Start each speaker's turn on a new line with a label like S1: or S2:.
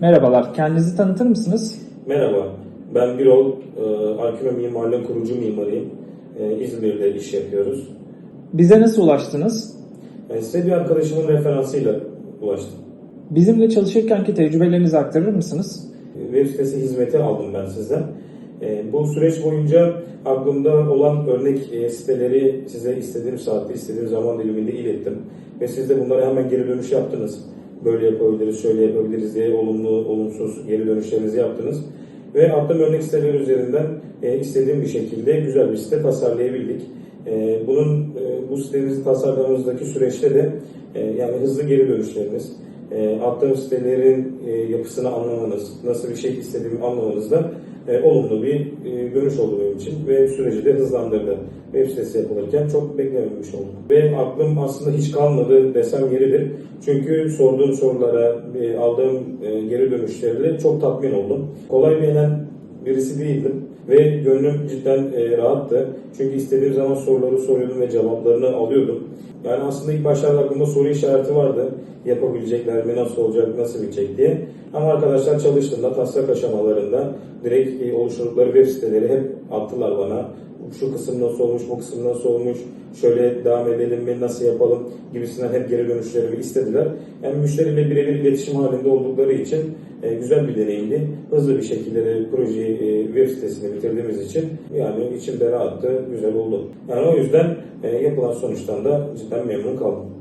S1: Merhabalar, kendinizi tanıtır mısınız?
S2: Merhaba, ben Birol, e, Alkime Mimarlığın kurucu mimarıyım. E, İzmir'de iş yapıyoruz.
S1: Bize nasıl ulaştınız?
S2: Yani size bir arkadaşımın referansıyla ulaştım.
S1: Bizimle çalışırkenki tecrübelerinizi aktarır mısınız?
S2: Web sitesi hizmeti aldım ben sizden. E, Bu süreç boyunca aklımda olan örnek e, siteleri size istediğim saatte, istediğim zaman diliminde ilettim. Ve siz de bunlara hemen geri dönüş yaptınız. Böyle yapabiliriz, şöyle yapabiliriz diye olumlu, olumsuz geri dönüşlerinizi yaptınız. Ve attığım örnek siteler üzerinden e, istediğim bir şekilde güzel bir site tasarlayabildik. E, Bunun e, bu sitenizi tasarlamamızdaki süreçte de e, yani hızlı geri dönüşleriniz, e, attığım sitelerin e, yapısını anlamanız, nasıl bir şey istediğimi anlamanızda e, olumlu bir e, dönüş oldu benim için ve süreci de hızlandırdı. Web sitesi yapılırken çok beklememiş oldum. Ve aklım aslında hiç kalmadı desem yeridir. Çünkü sorduğum sorulara, e, aldığım e, geri dönüşlerle çok tatmin oldum. Kolay beğenen birisi değildim ve gönlüm cidden e, rahattı. Çünkü istediğim zaman soruları soruyordum ve cevaplarını alıyordum. Yani aslında ilk başlarda aklımda soru işareti vardı. Yapabilecekler mi, nasıl olacak, nasıl bitecek diye. Ama arkadaşlar çalıştığında taslak aşamalarında direkt e, oluşturdukları web siteleri hep attılar bana. Şu kısım nasıl olmuş, bu kısım nasıl olmuş, şöyle devam edelim mi, nasıl yapalım gibisinden hep geri dönüşlerimi istediler. Yani müşteriyle birebir iletişim halinde oldukları için e, güzel bir deneyimdi. Hızlı bir şekilde de projeyi e, web sitesini bitirdiğimiz için yani içimde rahattı, güzel oldu. Yani o yüzden e, yapılan sonuçtan da cidden memnun kaldım.